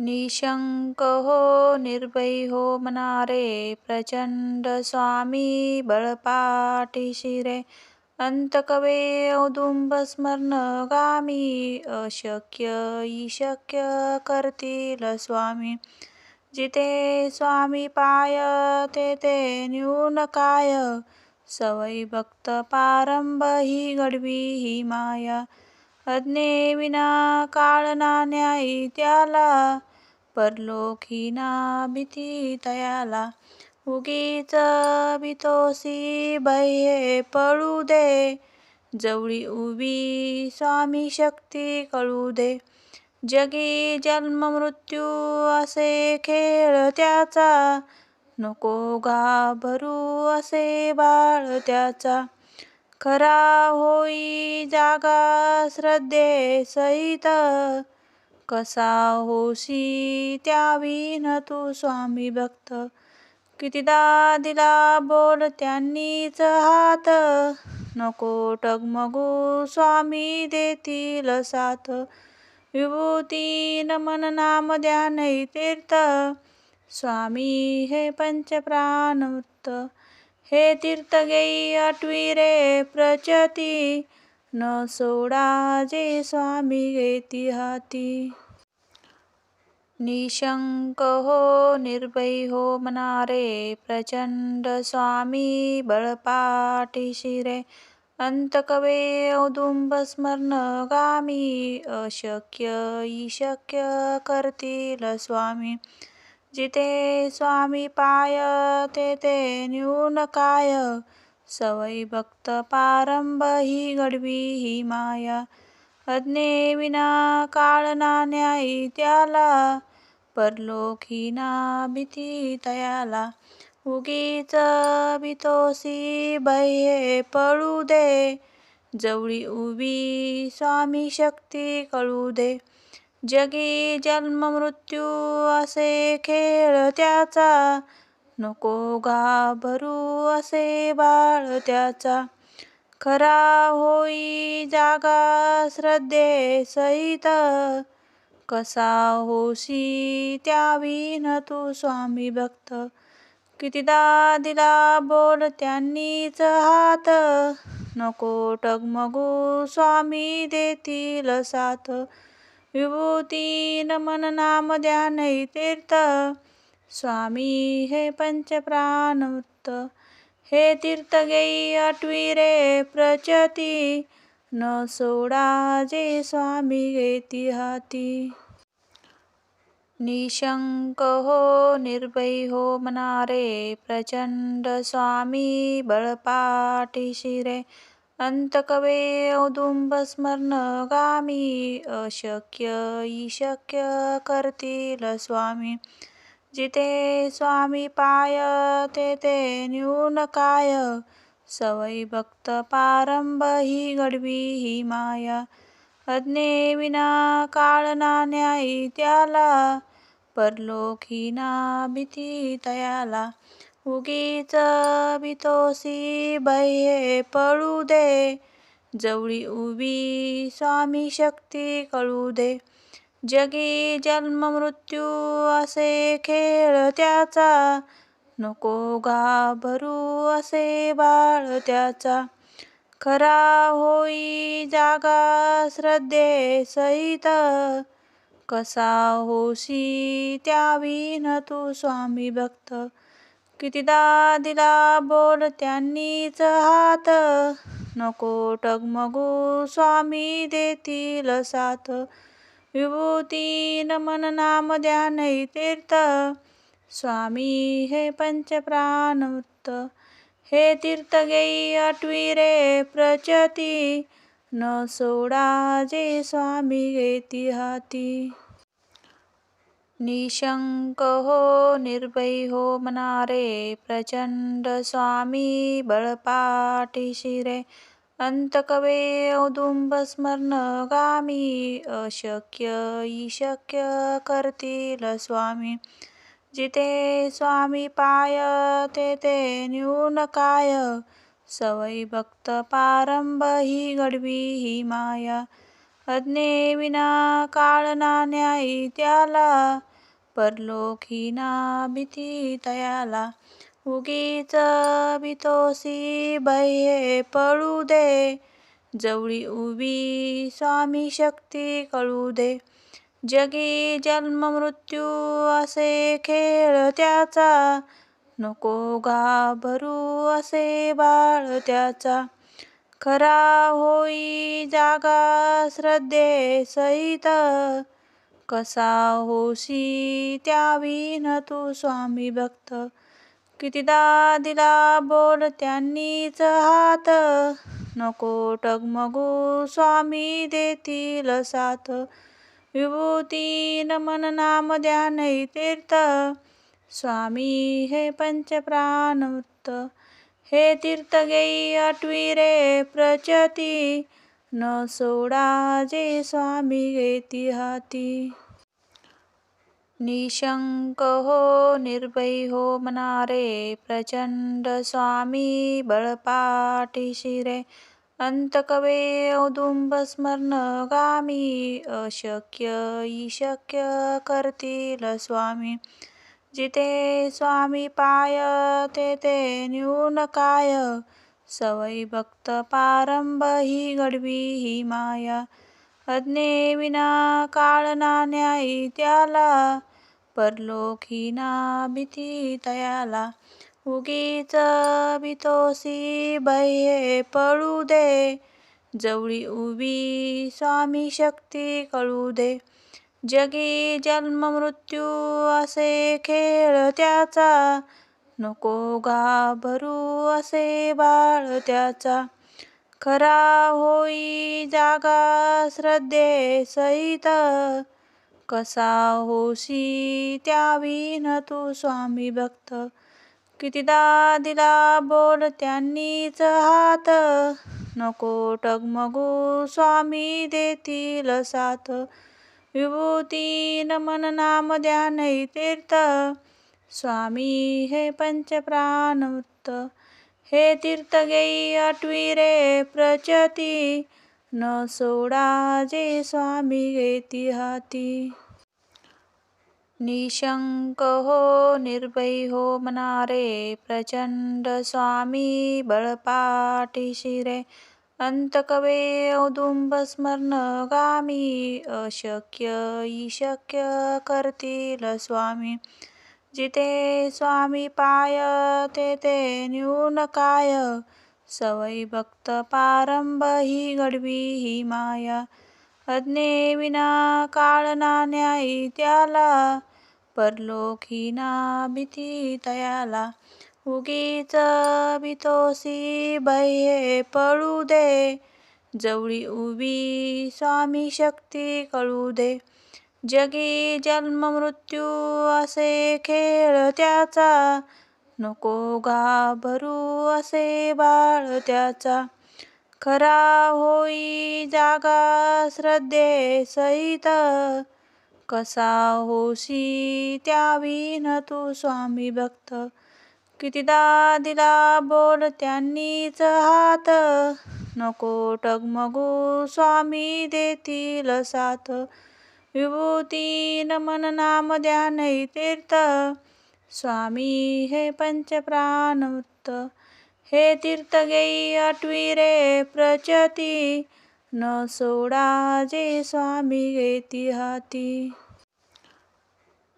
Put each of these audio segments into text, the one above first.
निशंक हो निर्भय हो मनारे प्रचंड स्वामी बळपाटी शिरे। अंतकवे औदुंब स्मरण गामी अशक्य ईशक्य करतील स्वामी। जिथे स्वामी पाय तेथे न्यून काय। सवय भक्त पारंभ ही घडवी ही माया। अज्ञे विना काळ ना न्याय त्याला परलोकी ना भीती तयाला उगीच बितोसी भये पळू दे। जवळी उभी स्वामी शक्ती कळू दे। जगी जन्म मृत्यू असे खेळ त्याचा। नको घाबरू असे बाळ त्याचा। खरा होई जागा श्रद्धे सहित कसा होशी त्याविन तू स्वामी भक्त? कितीदा दिला बोल त्यांनीच हात? नको टगमगू स्वामी देतील साथ. विभूती नमन नाम ध्यान तीर्थ. स्वामी हे पंचप्राणवृत्त हे तीर्थ गेई आठवी रे प्रचती. न सोडा जे स्वामी घेती हाती निशंक हो निर्भय हो मनारे प्रचंड स्वामी बळपाटी शिरे. अंतकवे औदुंब स्मरण गामी अशक्य ईशक्य करतील स्वामी. जिथे स्वामी पाय तेथे न्यून काय? सवयी भक्त पारंब ही घडवी ही माया. अज्ञे विना काळ ना न्याय त्याला परलोकी ना भीती तयाला. उगीच भीतोसी भये पळू दे जवळी उभी स्वामी शक्ती कळू दे. जगी जन्म मृत्यू असे खेळ त्याचा नको घाबरू असे बाळ त्याचा. खरा होई जागा श्रद्धे सहित कसा होशी त्याविन तू स्वामी भक्त. कितीदा दिला बोल त्यांनीच हात. नको टगमगू स्वामी देतील साथ. विभूती नमन नाम ध्यान तीर्थ. स्वामी हे पंचप्राणवृत्त हे तीर्थ घेई आठवी रे प्रचती न सोडा जे स्वामी घेती हाती. निशंक हो निर्भय हो मनारे प्रचंड स्वामी बळपाटी शिरे अंतकवे औदुंब स्मरण गामी अशक्य शक्य करतील स्वामी. जिथे स्वामी पाय तेथे न्यून काय. सवय भक्त पारंब ही घडवी ही माया. अज्ञे विना काळ ना न्यायी त्याला. परलोकी ना भीती तयाला उगीच भीतोसी बहे पळू दे. जवळी उभी स्वामी शक्ती कळू दे. जगी जन्म मृत्यू असे खेळ त्याचा. नको घाबरू असे बाळ त्याचा. खरा होई जागा श्रद्धे सहित कसा होशी त्याविन तू स्वामी भक्त. कितीदा दिला बोल त्यांनीच हात. नको टगमगू स्वामी देतील साथ. विभूती नमन नाम ध्यान तीर्थ स्वामी हे पंचप्राणवृत्त। हे तीर्थ घेई आठवी रे प्रचती। न सोडा जे स्वामी घेती हाती। निशंक हो निर्भय हो मनारे। प्रचंड स्वामी बळपाटी शिरे अंतकवे औदुंब स्मरण गामी अशक्य शक्य करतील स्वामी। जिथे स्वामी पाय तेथे न्यून काय सवय भक्त पारंब ही गडवी ही माया। अज्ञे विना काळ ना न्याय त्याला। परलोकी ना भीती तयाला उगीच बितोसी बाह्ये पळू दे. जवळी उभी स्वामी शक्ती कळू दे. जगी जन्म मृत्यू असे खेळ त्याचा. नको घाबरू असे बाळ त्याचा. खरा होई जागा श्रद्धे सहित. कसा होशी त्याविन तू स्वामी भक्त. कितीदा दिला बोल त्यांनीच हात. नको टगमगू स्वामी देतील साथ. विभूती नमन नाम ध्यान तीर्थ. स्वामी हे पंचप्राणवृत्त हे तीर्थ घेई आठवी रे प्रचती. न सोडा जे स्वामी घेती हाती. निशंक हो निर्भय हो मनारे प्रचंड स्वामी बळपाठीशी रे अंतकवे औदुंब स्मरण गामी अशक्य ईशक्य करतील स्वामी। जिथे स्वामी पाय तेथे न्यून काय। सवय भक्त पारंब ही गडवी ही माया। अज्ञे विना काळ ना न्याय त्याला परलोकी ना भीती तयाला उगीच बितोसी बाह्ये पळू दे. जवळी उभी स्वामी शक्ती कळू दे. जगी जन्म मृत्यू असे खेळ त्याचा. नको घाबरू असे बाळ त्याचा. खरा होई जागा श्रद्धे सहित. कसा होशी त्याविन तू स्वामी भक्त? कितीदा दिला बोल त्यांनीच हात? नको टगमगू स्वामी देतील साथ. विभूती नमन नाम ध्यान तीर्थ. स्वामी हे पंचप्राणवृत्त हे तीर्थ गेई आठवी रे प्रचती. न सोडा जे स्वामी घेती हाती निशंक हो निर्भय हो मनारे प्रचंड स्वामी बळपाठीशी रे अंतकवे औदुंब स्मरण गामी अशक्य ईशक्य करतील स्वामी. जिथे स्वामी पाय तेथे न्यून काय? सवयी भक्त पारंब ही घडवी ही माया. अज्ञे विना काळ ना न्यायी त्याला परलोकी ना भीती तयाला. उगीच भीतोसी बाह्ये पळू दे जवळी उभी स्वामी शक्ती कळू दे. जगी जन्म मृत्यू असे खेळ त्याचा नको घाबरू असे बाळ त्याचा. खरा होई जागा श्रद्धे सहित कसा होशी त्याविन तू स्वामी भक्त. कितीदा दिला बोल त्यांनीच हात. नको टगमगू स्वामी देतील साथ. विभूती नमन नाम ध्यान तीर्थ. स्वामी हे पंचप्राणवृत्त हे तीर्थगेयी आठवी रे प्रचती न सोडा जे स्वामी घेती हाती.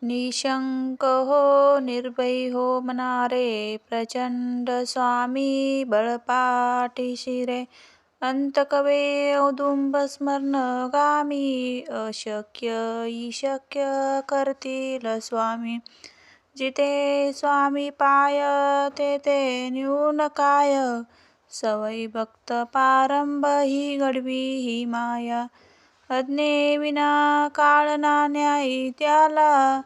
निशंक हो निर्भय हो मनारे प्रचंड स्वामी बळपाठीशी रे अंतकवे औदुंब स्मरण गामी अशक्य ईशक्य करतील स्वामी. जिथे स्वामी पाय तेथे न्यून काय. सवय भक्त पारंब ही घडवी ही माया. अज्ञे विना काळ ना न्यायी त्याला.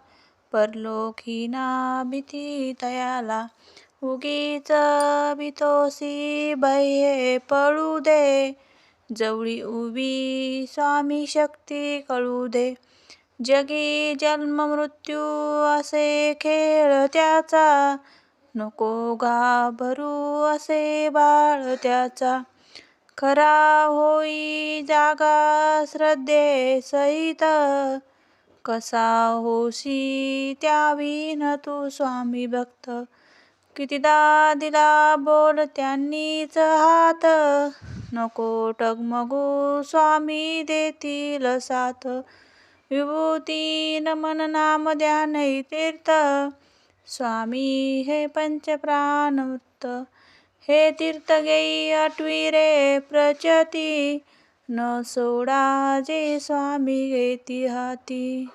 परलोकी ना भीती तयाला. उगीच भीतोसी बाह्ये पळू दे. जवळी उभी स्वामी शक्ती कळू दे. जगी जन्म मृत्यू असे खेळ त्याचा. नको घाबरू असे बाळ त्याचा. खरा होई जागा श्रद्धे सहित कसा होशी त्याविन तू स्वामी भक्त. कितीदा दिला बोल त्यांनीच हात. नको टगमगू स्वामी देतील साथ. विभूती नमन नाम ध्यान तीर्थ. स्वामी हे पंचप्राणवृत्त हे तीर्थ घेई आठवी रे प्रचती. न सोडा जे स्वामी घेती हाती.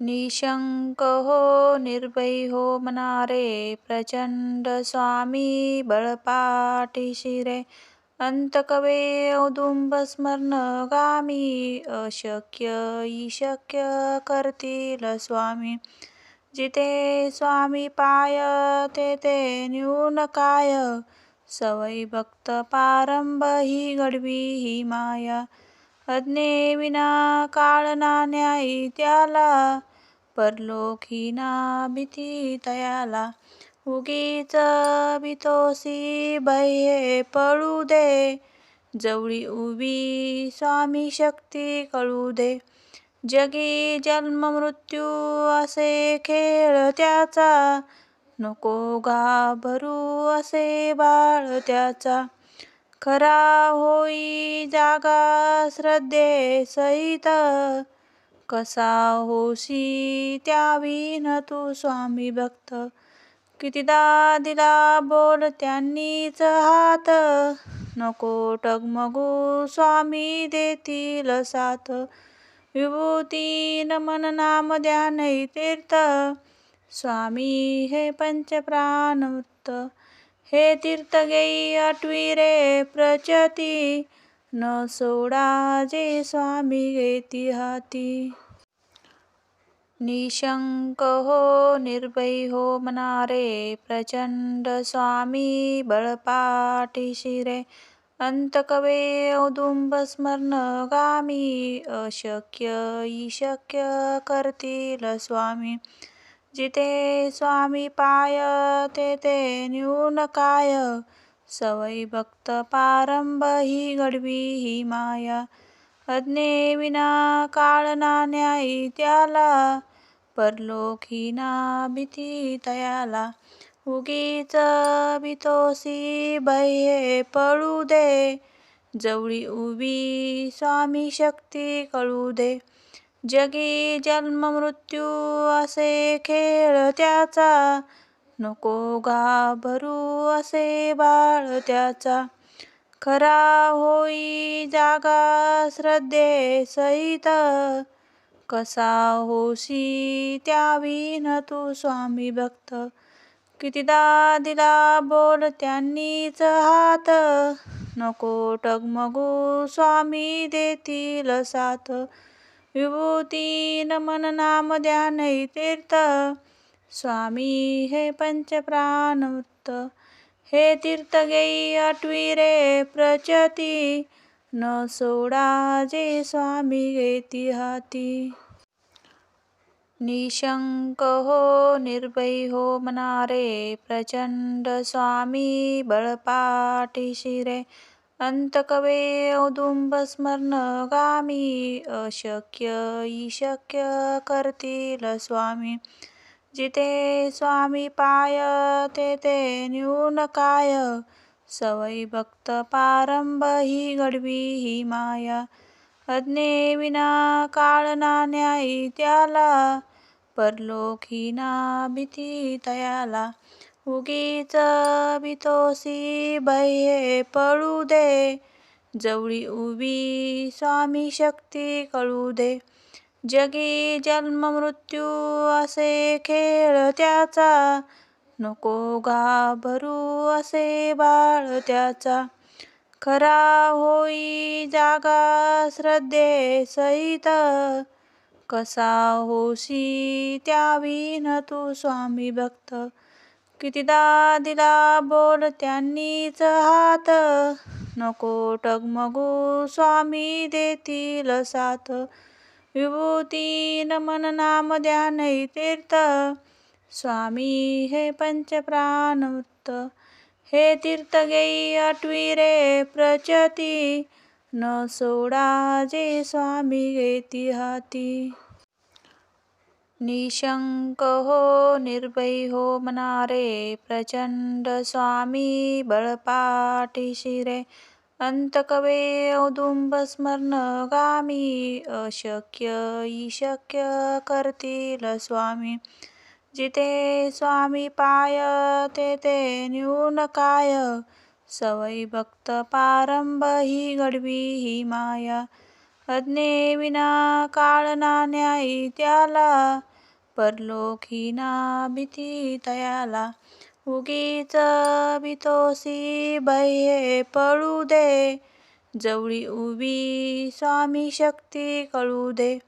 निशंक हो निर्भय हो मनारे. प्रचंड स्वामी बळपाठीशी शिरे अंतकवे औदुंब स्मरण गामी अशक्य शक्य करतील स्वामी। जिथे स्वामी पाय तेथे न्यून काय सवय भक्त पारंब ही गडवी ही माया। अज्ञे विना काळ ना न्यायी त्याला। परलोकी ना भीती तयाला उगीच बितोसी भये पळू दे. जवळी उभी स्वामी शक्ती कळू दे. जगी जन्म मृत्यू असे खेळ त्याचा. नको घाबरू असे बाळ त्याचा. खरा होई जागा श्रद्धे सहित. कसा होशी त्याविन तू स्वामी भक्त. कितीदा दिला बोल त्यांनीच हात. नको टगमगू स्वामी देतील साथ. विभूती नमन नाम ध्यान तीर्थ. स्वामी हे पंचप्राणवृत्त हे तीर्थ घेई आठवी रे प्रचती. न सोडा जे स्वामी घेती हाती. निशंक हो निर्भय हो मनारे प्रचंड स्वामी बळपाठीशी रे अंतकवे औदुंब स्मरण गामी अशक्य ईशक्य करतील स्वामी। जिथे स्वामी पाय तेथे न्यून काय। सवय भक्त पारंब ही गडवी ही माया। अज्ञे विना काळ ना न्याय त्याला परलोकी ना भीती तयाला उगीच बितोसी भये पळू दे. जवळी उभी स्वामी शक्ती कळू दे. जगी जन्म मृत्यू असे खेळ त्याचा. नको घाबरू असे बाळ त्याचा. खरा होई जागा श्रद्धे सहित कसा होशी त्याविन तू स्वामी भक्त? कितीदा दिला बोल त्यांनीच हात? नको टगमगू स्वामी देतील साथ. विभूती नमन नाम ध्यान तीर्थ. स्वामी हे पंचप्राणवृत्त. हे तीर्थ गेई आठवी रे प्रचती. न सोडा जे स्वामी घेती हाती निशंक हो निर्भय हो मनारे प्रचंड स्वामी बळपाठीशी रे अंतकवे औदुंब स्मरण गामी अशक्य ईशक्य करतील स्वामी. जिथे स्वामी पाय तेथे न्यून काय? सवयी भक्त पारंब ही घडवी ही माया. अज्ञेविना काळ ना न्यायी त्याला परलोकी ना भीती तयाला. उगीच भीतोसी भये पळू दे जवळी उभी स्वामी शक्ती कळू दे. जगी जन्म मृत्यू असे खेळ त्याचा नको घाबरू असे बाळ त्याचा. खरा होई जागा श्रद्धे सहित कसा होशी त्याविन तू स्वामी भक्त. कितीदा दिला बोल त्यांनीच हात. नको टगमगू स्वामी देतील साथ. विभूती नमन नाम ध्यान तीर्थ स्वामी हे पंचप्राणवृत्त हे तीर्थगेयी आठवी रे प्रचती न सोडा जे स्वामी घेती हाती. निशंक हो निर्भय हो मनारे प्रचंड स्वामी बळपाठीशी रे अंतकवे औदुंब स्मरण गामी अशक्य ईशक्य करतील स्वामी. जिथे स्वामी पाय तेथे न्यून काय. सवयी भक्त पारंब ही घडवी ही माया. अज्ञेविना काळ ना न्यायी त्याला. परलोकी ना भीती तयाला उगीच भीतोसी बहे पळू दे. जवळी उभी स्वामी शक्ती कळू दे.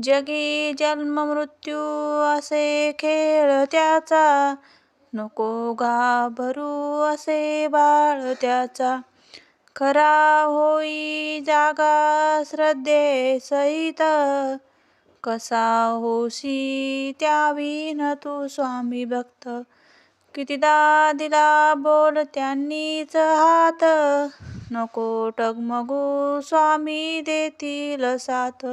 जगी जन्म मृत्यू असे खेळ त्याचा. नको घाबरू असे बाळ त्याचा. खरा होई जागा श्रद्धे सहित कसा होशी त्याविन तू स्वामी भक्त. कितीदा दिला बोल त्यांनीच हात. नको टगमगू स्वामी देतील साथ.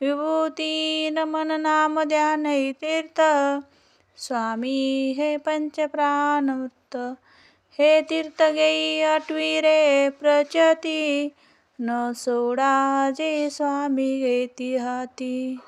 विभूती नमन नाम ध्यान तीर्थ. स्वामी हे पंचप्राणवृत्त हे तीर्थ घेई आठवी रे प्रचती. न सोडा जे स्वामी घेती हाती.